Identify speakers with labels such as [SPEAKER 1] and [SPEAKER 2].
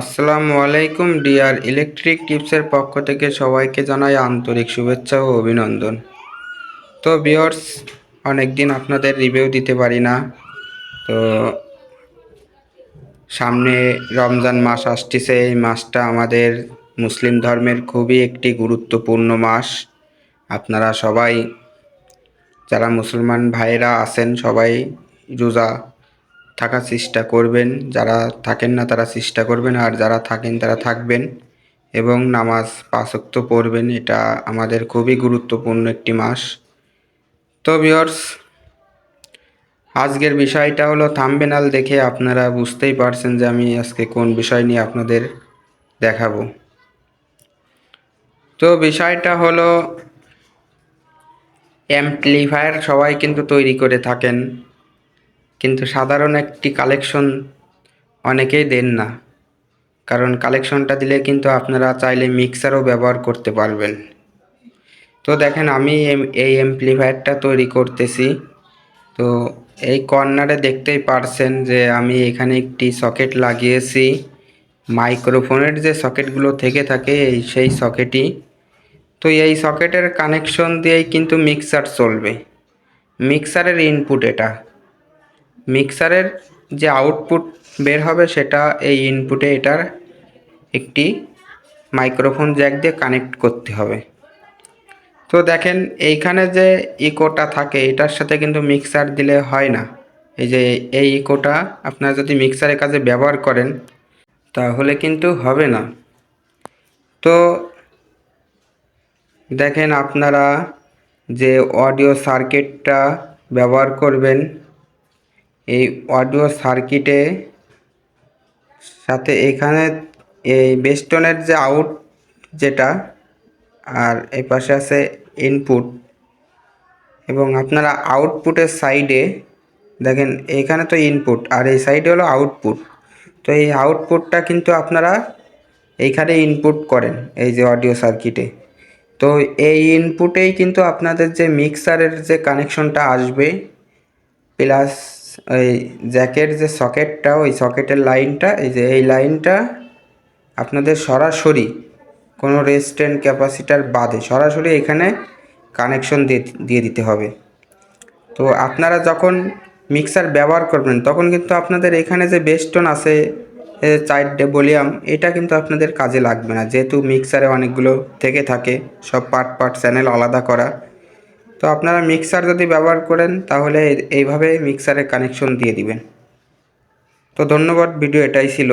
[SPEAKER 1] আসসালামু আলাইকুম, deer electric টিপসের পক্ষ থেকে সবাইকে জানাই আন্তরিক শুভেচ্ছা ও অভিনন্দন। তো বিয়র্স অনেকদিন আপনাদের রিভিউ দিতে পারি না। তো সামনে রমজান মাস আসতেছে, এই মাসটা আমাদের মুসলিম ধর্মের খুবই একটি গুরুত্বপূর্ণ মাস। আপনারা সবাই, যারা মুসলমান ভাইরা আছেন, সবাই রোজা থাকার চেষ্টা করবেন, যারা থাকেন না তারা চেষ্টা করবেন, আর যারা থাকেন তারা থাকবেন এবং নামাজ পাঁচক্ত পড়বেন, এটা আমাদের খুবই গুরুত্বপূর্ণ একটি মাস। তো ভিওর্স আজকের বিষয়টা হলো থাম্বেনাল দেখে আপনারা বুঝতেই পারছেন যে আমি আজকে কোন বিষয় নিয়ে আপনাদের দেখাবো। তো বিষয়টা হলো অ্যাম্পলিফায়ার সবাই কিন্তু তৈরি করে থাকেন। কিন্তু সাধারণ একটি কালেকশন অনেকেই দেন না। কারণ কালেকশনটা দিলে কিন্তু আপনারা চাইলে মিক্সারও ব্যবহার করতে পারবেন। তো দেখেন আমি এই অ্যাম্পলিফায়ারটা তৈরি করতেছি। তো এই কর্নারে দেখতেই পারছেন যে আমি এখানে একটি সকেট লাগিয়েছি। মাইক্রোফোনের যে সকেটগুলো থেকে থাকে এই সেই সকেটই তো এই সকেটের কানেকশন দিয়েই কিন্তু মিক্সার চলবে। মিক্সারের ইনপুট এটা। মিক্সারের যে আউটপুট বের হবে সেটা এই ইনপুটে এটার একটি মাইক্রোফোন জ্যাক দিয়ে কানেক্ট করতে হবে। তো দেখেন এইখানে যে ইকোটা থাকে, এটার সাথে কিন্তু মিক্সার দিলে হয় না। এই যে এই ইকোটা আপনারা যদি মিক্সারের কাজে ব্যবহার করেন, তাহলে কিন্তু হবে না। তো দেখেন আপনারা যে অডিও সার্কিটটা ব্যবহার করবেন এই অডিও সার্কিটে সাথে এখানে এই বেস্টনের যে আউট যেটা, আর এই পাশে আছে ইনপুট এবং আপনারা আউটপুটের সাইডে দেখেন এইখানে তো ইনপুট আর এই সাইডে হলো আউটপুট তো এই আউটপুটটা কিন্তু আপনারা এইখানে ইনপুট করেন, এই যে অডিও সার্কিটে। তো এই ইনপুটেই কিন্তু আপনাদের যে মিক্সারের যে কানেকশনটা আসবে প্লাস ওই জ্যাকের যে সকেটটা, ওই সকেটের লাইনটা, এই যে এই লাইনটা আপনাদের সরাসরি কোনো রেজিস্ট্যান্ট ক্যাপাসিটার বাদে সরাসরি এখানে কানেকশন দিয়ে দিতে হবে। তো আপনারা যখন মিক্সার ব্যবহার করবেন, তখন কিন্তু আপনাদের এখানে যে বেস্টন আছে চারটে ভলিউম এটা কিন্তু আপনাদের কাজে লাগবে না। যেহেতু মিক্সারে অনেকগুলো থেকে থাকে, সব পার্ট পার্ট, চ্যানেল আলাদা করা তো আপনারা মিক্সার যদি ব্যবহার করেন, তাহলে এইভাবে মিক্সারে কানেকশন দিয়ে দিবেন। তো ধন্যবাদ ভিডিও এটাই ছিল।